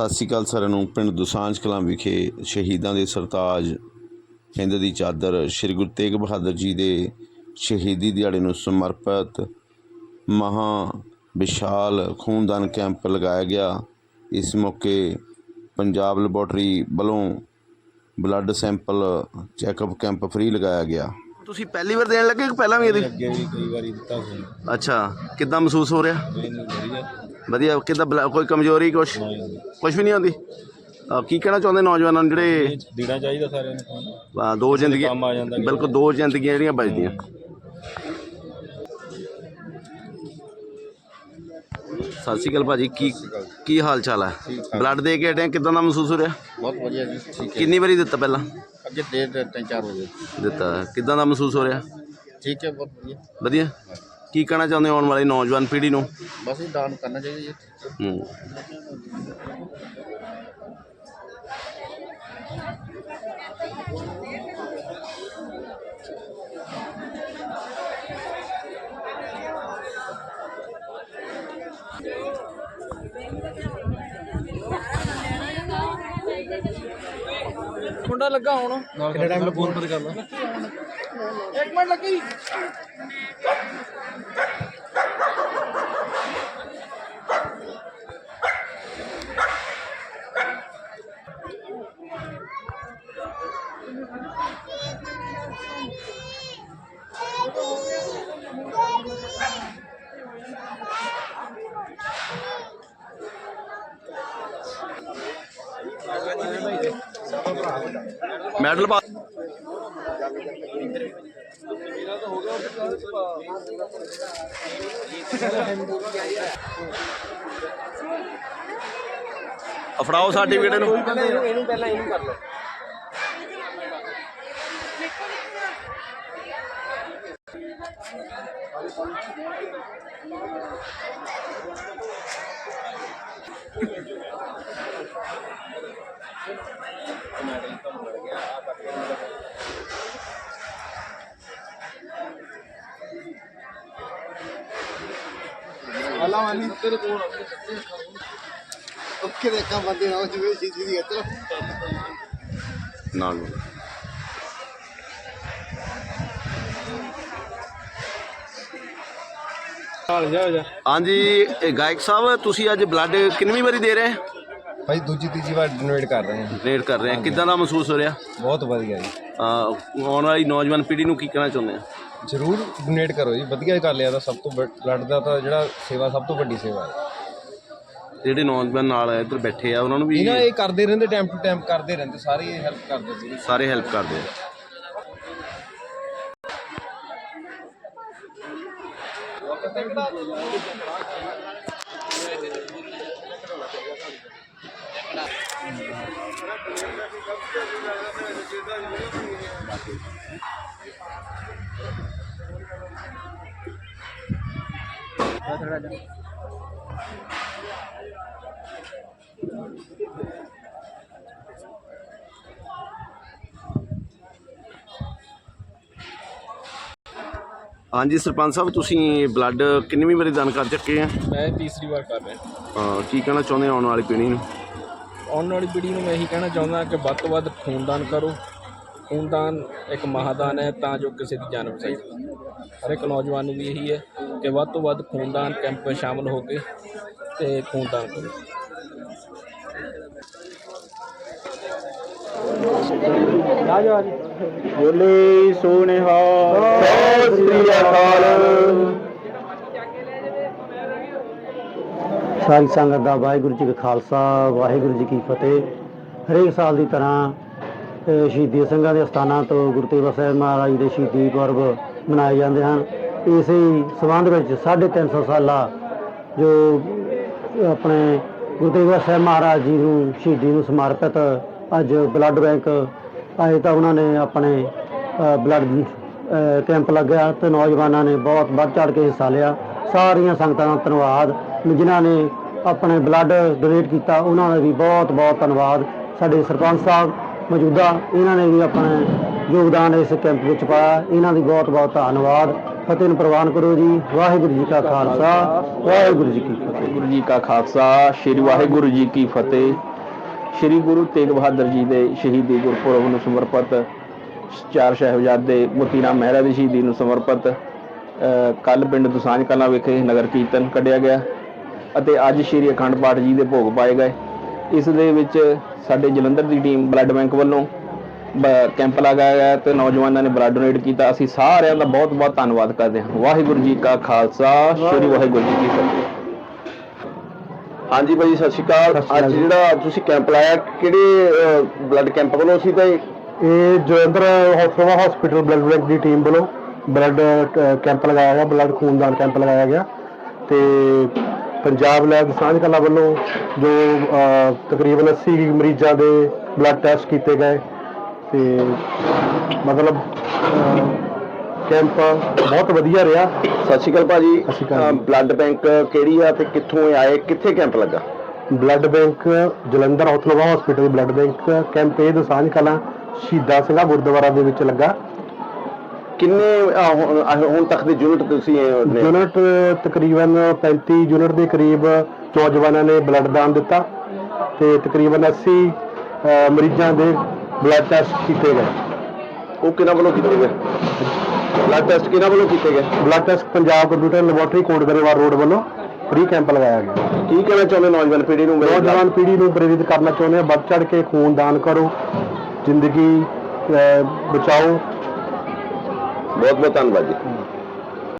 ਸਤਿ ਸ਼੍ਰੀ ਅਕਾਲ ਸਾਰਿਆਂ ਨੂੰ। ਪਿੰਡ ਦੁਸਾਂਝ ਕਲਾਂ ਵਿਖੇ ਸ਼ਹੀਦਾਂ ਦੇ ਸਰਤਾਜ ਹਿੰਦ ਦੀ ਚਾਦਰ ਸ੍ਰੀ ਗੁਰੂ ਤੇਗ ਬਹਾਦਰ ਜੀ ਦੇ ਸ਼ਹੀਦੀ ਦਿਹਾੜੇ ਨੂੰ ਸਮਰਪਿਤ ਮਹਾ ਵਿਸ਼ਾਲ ਖੂਨਦਾਨ ਕੈਂਪ ਲਗਾਇਆ ਗਿਆ। ਇਸ ਮੌਕੇ ਪੰਜਾਬ ਲੈਬੋਰਟਰੀ ਵੱਲੋਂ blood sample checkup camp free ਲਗਾਇਆ ਗਿਆ। ਤੁਸੀਂ ਪਹਿਲੀ ਵਾਰ ਦੇਣ ਲੱਗੇ ਕਿ ਪਹਿਲਾਂ ਵੀ ਇਹਦੀ? ਅੱਗੇ ਵੀ ਕਈ ਵਾਰੀ ਦਿੱਤਾ ਸੀ। ਅੱਛਾ ਕਿੱਦਾਂ ਮਹਿਸੂਸ ਹੋ ਰਿਹਾ? ਵਧੀਆ ਕਿੱਦਾਂ ਬਲਾ- ਕੋਈ ਕਮਜ਼ੋਰੀ ਕੁਛ? ਕੁਛ ਵੀ ਨਹੀਂ ਆਉਂਦੀ? ਅਹ ਕੀ ਕਹਿਣਾ ਚਾਹੁੰਦੇ ਨੌਜਵਾਨਾਂ ਨੂੰ ਜਿਹੜੇ ਦੇਣਾ ਚਾਹੀਦਾ ਸਾਰਿਆਂ ਨੂੰ ਖਾਣਾ। ਅਹ ਦੋ ਜ਼ਿੰਦਗੀਆਂ ਕੰਮ ਆ ਜਾਂਦਾ ਬਿਲਕੁਲ ਦੋ ਜ਼ਿੰਦਗੀਆਂ ਜਿਹੜੀਆਂ ਬਚਦੀਆਂ। ਸਤਿ ਸ਼੍ਰੀ ਅਕਾਲ ਭਾਜੀ ਕੀ ਕੀ ਹਾਲ ਚਾਲ ਹੈ ਬਲੱਡ ਦੇ ਕੇ ਹਟੇ ਕਿੱਦਾਂ ਦਾ ਮਹਿਸੂਸ ਹੋ ਰਿਹਾ? ਬਹੁਤ ਵਧੀਆ ਜੀ ਠੀਕ ਕਿੰਨੀ ਵਾਰੀ ਦਿੱਤਾ ਪਹਿਲਾਂ? ਅੱਗੇ ਡੇਢ ਤਿੰਨ ਚਾਰ ਹੋ ਗਏ। ਦਿੱਤਾ। ਕਿੱਦਾਂ ਦਾ ਮਹਿਸੂਸ ਹੋ ਰਿਹਾ? ਠੀਕ ਹੈ ਬਹੁਤ ਵਧੀਆ। ਵਧੀਆ? ਕੀ ਕਹਿਣਾ ਚਾਹੁੰਦੇ ਹੋ ਆਉਣ ਵਾਲੀ ਨੌਜਵਾਨ ਪੀੜ੍ਹੀ ਨੂੰ? ਬਸ ਇਹ ਦਾਨ ਕਰਨਾ ਚਾਹੀਦਾ ਜੀ। ਹੂੰ। ਮੁੰਡਾ ਲੱਗਾ ਹੁਣ। ਕਿੰਨੇ ਟਾਈਮ ਨਾਲ ਫੋਨ ਪਰ ਕਰ ਲਾ ਇੱਕ ਮਿੰਟ ਲੱਗੀ। ਮੈਡਲ ਪਾ ਅਫੜਾਓ ਸਰਟੀਫਿਕੇਟ ਇਹਨੂੰ ਇਹਨੂੰ ਪਹਿਲਾਂ ਇਹਨੂੰ ਕਰ ਲਓ। ਅੱਲਾ ਵਾਲੀ ਤੇਰੇ ਕੋਲ ਓਕੇ ਦੇਖਾ ਹਾਂਜੀ ਇਹ ਗਾਇਕ ਸਾਹਿਬ ਤੁਸੀਂ ਅੱਜ ਬਲੱਡ ਕਿੰਨਵੀਂ ਵਾਰੀ ਦੇ ਰਹੇ? ਭਾਈ ਦੂਜੀ ਤੀਜੀ ਵਾਰ ਡੋਨੇਟ ਕਰ ਰਹੇ ਹਾਂ। ਡੋਨੇਟ ਕਰ ਰਹੇ ਆ ਕਿੱਦਾਂ ਦਾ ਮਹਿਸੂਸ ਹੋ ਰਿਹਾ? ਬਹੁਤ ਵਧੀਆ ਜੀ। ਅਹ ਆਉਣ ਵਾਲੀ ਨੌਜਵਾਨ ਪੀੜ੍ਹੀ ਨੂੰ ਕੀ ਕਹਿਣਾ ਚਾਹੁੰਦੇ ਆ? ਜ਼ਰੂਰ ਡੋਨੇਟ ਕਰੋ ਜੀ। ਵਧੀਆ ਗੱਲ ਹੈ ਤਾਂ ਸਭ ਤੋਂ ਬਲੱਡ ਦਾ ਤਾਂ ਜਿਹੜਾ ਸੇਵਾ ਸਭ ਤੋਂ ਵੱਡੀ ਸੇਵਾ ਹੈ। ਜਿਹੜੇ ਨੌਜਵਾਨ ਨਾਲ ਇੱਧਰ ਬੈਠੇ ਆ ਉਹਨਾਂ ਨੂੰ ਵੀ ਇਹਨਾਂ ਇਹ ਕਰਦੇ ਰਹਿੰਦੇ ਟਾਈਮ ਟੂ ਟਾਈਮ ਕਰਦੇ ਰਹਿੰਦੇ ਸਾਰੇ ਇਹ ਹੈਲਪ ਕਰਦੇ ਸੀ ਸਾਰੇ ਹੈਲਪ ਕਰਦੇ ਆ। ਹਾਂਜੀ ਸਰਪੰਚ ਸਾਹਿਬ ਤੁਸੀਂ ਬਲੱਡ ਕਿੰਨਵੀਂ ਵਾਰੀ ਦਾਨ ਕਰ ਚੁੱਕੇ ਆ? ਮੈਂ ਤੀਸਰੀ ਵਾਰ ਕਰ ਰਿਹਾ। ਅਹ ਕੀ ਕਹਿਣਾ ਚਾਹੁੰਦੇ ਆ ਆਉਣ ਵਾਲੀ ਪੀੜ੍ਹੀ ਨੂੰ? ਆਉਣ ਵਾਲੀ ਪੀੜ੍ਹੀ ਨੂੰ ਮੈਂ ਇਹੀ ਕਹਿਣਾ ਚਾਹੁੰਦਾ ਕਿ ਵੱਧ ਤੋਂ ਵੱਧ ਖੂਨਦਾਨ ਕਰੋ। ਖੂਨਦਾਨ ਇੱਕ ਮਹਾਦਾਨ ਹੈ ਤਾਂ ਜੋ ਕਿਸੇ ਦੀ ਜਾਨ ਬਚਾਈ ਹਰ ਇੱਕ ਨੌਜਵਾਨ ਨੂੰ ਵੀ ਇਹੀ ਹੈ। ਕਿ ਵੱਧ ਤੋਂ ਵੱਧ ਖੂਨਦਾਨ ਕੈਂਪ ਵਿੱਚ ਸ਼ਾਮਲ ਹੋ ਕੇ ਤੇ ਖੂਨਦਾਨ ਕਰੋ। ਬੋਲੇ ਸੋਨੇਹਾ, ਸਤਿ ਸ੍ਰੀ ਅਕਾਲ। ਸਾਰੀ ਸੰਗਤ ਦਾ ਵਾਹਿਗੁਰੂ ਜੀ ਕਾ ਖਾਲਸਾ, ਵਾਹਿਗੁਰੂ ਜੀ ਕੀ ਫਤਿਹ। ਹਰੇਕ ਸਾਲ ਦੀ ਤਰ੍ਹਾਂ ਸ਼ਹੀਦੀ ਸਿੰਘਾਂ ਦੇ ਅਸਥਾਨਾਂ ਤੋਂ ਗੁਰੂ ਤੇਗ ਬਹਾਦਰ ਸਾਹਿਬ ਮਹਾਰਾਜ ਦੇ ਸ਼ਹੀਦੀ ਪੁਰਬ ਮਨਾਏ ਜਾਂਦੇ ਹਨ। ਇਸੇ ਹੀ ਸੰਬੰਧ ਵਿੱਚ 350 ਸਾਲਾ ਜੋ ਆਪਣੇ ਗੁਰੂ ਤੇਗ ਬਹਾਦਰ ਸਾਹਿਬ ਮਹਾਰਾਜ ਜੀ ਨੂੰ, ਸ਼ਹੀਦੀ ਨੂੰ ਸਮਰਪਿਤ ਅੱਜ ਬਲੱਡ ਬੈਂਕ ਆਏ ਤਾਂ ਉਹਨਾਂ ਨੇ ਆਪਣੇ ਬਲੱਡ ਕੈਂਪ ਲੱਗਿਆ ਤੇ ਨੌਜਵਾਨਾਂ ਨੇ ਬਹੁਤ ਵੱਧ ਚੜ ਕੇ ਹਿੱਸਾ ਲਿਆ। ਸਾਰੀਆਂ ਸੰਗਤਾਂ ਦਾ ਧੰਨਵਾਦ। ਜਿਨ੍ਹਾਂ ਨੇ ਆਪਣੇ ਬਲੱਡ ਡੋਨੇਟ ਕੀਤਾ, ਉਹਨਾਂ ਦਾ ਵੀ ਬਹੁਤ ਬਹੁਤ ਧੰਨਵਾਦ। ਸਾਡੇ ਸਰਪੰਚ ਸਾਹਿਬ ਮੌਜੂਦਾ, ਇਹਨਾਂ ਨੇ ਵੀ ਆਪਣੇ ਯੋਗਦਾਨ ਇਸ ਕੈਂਪ ਵਿੱਚ ਪਾਇਆ। ਇਹਨਾਂ ਦੀ ਬਹੁਤ ਬਹੁਤ ਧੰਨਵਾਦ। ਫਤਿਹ ਨੂੰ ਪ੍ਰਵਾਨ ਕਰੋ ਜੀ। ਵਾਹਿਗੁਰੂ ਜੀ ਕਾ ਖਾਲਸਾ, ਵਾਹਿਗੁਰੂ ਜੀ ਕੀ ਫਤਿਹ। ਗੁਰੂ ਜੀ ਕਾ ਖਾਲਸਾ, ਸ੍ਰੀ ਵਾਹਿਗੁਰੂ ਜੀ ਕੀ ਫਤਿਹ। ਸ੍ਰੀ ਗੁਰੂ ਤੇਗ ਬਹਾਦਰ ਜੀ ਦੇ ਸ਼ਹੀਦੀ ਗੁਰਪੁਰਬ ਨੂੰ ਸਮਰਪਿਤ ਚਾਰ ਸਾਹਿਬਜ਼ਾਦੇ ਮੋਤੀ ਰਾਮ ਮਹਿਰਾ ਦੀ ਸ਼ਹੀਦੀ ਨੂੰ ਸਮਰਪਿਤ ਕੱਲ ਪਿੰਡ ਦੁਸਾਂਝ ਕਲਾਂ ਵਿਖੇ ਨਗਰ ਕੀਰਤਨ ਕੱਢਿਆ ਗਿਆ ਅਤੇ ਅੱਜ ਸ੍ਰੀ ਅਖੰਡ ਪਾਠ ਜੀ ਦੇ ਭੋਗ ਪਾਏ ਗਏ। ਇਸ ਦੇ ਵਿੱਚ ਸਾਡੇ ਜਲੰਧਰ ਦੀ ਟੀਮ ਬਲੱਡ ਬੈਂਕ ਵੱਲੋਂ ਕੈਂਪ ਲਗਾਇਆ ਗਿਆ ਤੇ ਨੌਜਵਾਨਾਂ ਨੇ ਬਲੱਡ ਡੋਨੇਟ ਕੀਤਾ। ਅਸੀਂ ਸਾਰਿਆਂ ਦਾ ਬਹੁਤ ਬਹੁਤ ਧੰਨਵਾਦ ਕਰਦੇ ਹਾਂ। ਵਾਹਿਗੁਰੂ ਜੀ ਕਾ ਖਾਲਸਾ। ਸ੍ਰੀ ਵਾਹਿਗੁਰੂ ਜੀ ਕੀ ਫਤਿਹ। ਹਾਂਜੀ ਭਾਈ ਸਤਿ ਸ਼੍ਰੀ ਅਕਾਲ। ਅੱਜ ਜਿਹੜਾ ਤੁਸੀਂ ਕੈਂਪ ਲਾਇਆ ਕਿਹੜੇ ਬਲੱਡ ਕੈਂਪ ਵੱਲੋਂ ਸੀ ਤੇ ਇਹ Jalandhar hospital hospital blood bank ਦੀ ਟੀਮ ਵੱਲੋਂ ਬਲੱਡ ਕੈਂਪ ਲਗਾਇਆ ਗਿਆ। ਬਲੱਡ ਖੂਨਦਾਨ ਕੈਂਪ ਲਗਾਇਆ ਗਿਆ। ਤੇ ਪੰਜਾਬ ਲੈਬ ਸਾਂਝ ਕਲਾ ਵੱਲੋਂ ਜੋ ਤਕਰੀਬਨ 80 ਮਰੀਜ਼ਾਂ ਦੇ ਬਲੱਡ ਟੈਸਟ ਕੀਤੇ ਗਏ। ਤੇ ਮਤਲਬ ਕੈਂਪ ਬਹੁਤ ਵਧੀਆ ਰਿਹਾ ਸਤਿ ਸ਼੍ਰੀ ਅਕਾਲ ਭਾਜੀ। ਬਲੱਡ ਬੈਂਕ ਕਿਹੜੀ ਆ ਤੇ ਕਿੱਥੋਂ ਇਹ ਆਏ ਕਿੱਥੇ ਕੈਂਪ ਲੱਗਾ ਬਲੱਡ ਬੈਂਕ ਜਲੰਧਰ ਹੌਸਲਵਾ ਹਸਪੀਟਲ ਬਲੱਡ ਬੈਂਕ ਕੈਂਪ ਇਹ ਦਸਾਂਝ ਕਲਾਂ ਸ਼ਹੀਦਾਂ ਸਿੰਘਾਂ ਗੁਰਦੁਆਰਾ ਦੇ ਵਿੱਚ ਲੱਗਾ ਕਿੰਨੇ ਹੁਣ ਤੱਕ ਦੇ ਯੂਨਿਟ ਤੁਸੀਂ? ਯੂਨਿਟ ਤਕਰੀਬਨ 35 ਯੂਨਿਟ ਦੇ ਕਰੀਬ ਨੌਜਵਾਨਾਂ ਨੇ ਬਲੱਡ ਦਾਨ ਦਿੱਤਾ ਤੇ ਤਕਰੀਬਨ 80 ਅਹ, ਮਰੀਜ਼ਾਂ ਦੇ ਬਲੱਡ ਟੈਸਟ ਕੀਤੇ ਗਏ। ਉਹ ਕਿਹਨਾਂ ਵੱਲੋਂ ਕੀਤੇ ਗਏ? ਬਲੱਡ ਟੈਸਟ ਕਿਹਨਾਂ ਵੱਲੋਂ ਕੀਤੇ ਗਏ? Blood test Punjab computer laboratory Kot Grewal road ਵੱਲੋਂ ਫ੍ਰੀ ਕੈਂਪ ਲਗਾਇਆ ਗਿਆ। ਕੀ ਕਹਿਣਾ ਚਾਹੁੰਦੇ ਨੌਜਵਾਨ ਪੀੜ੍ਹੀ ਨੂੰ? ਮੇਰੇ ਨੌਜਵਾਨ ਪੀੜ੍ਹੀ ਨੂੰ ਪ੍ਰੇਰਿਤ ਕਰਨਾ ਚਾਹੁੰਦੇ ਹਾਂ। ਵੱਧ ਚੜ ਕੇ ਖੂਨ ਦਾਨ ਕਰੋ। ਜ਼ਿੰਦਗੀ ਅਹ, ਬਚਾਓ। ਬਹੁਤ ਬਹੁਤ ਧੰਨਵਾਦ ਜੀ।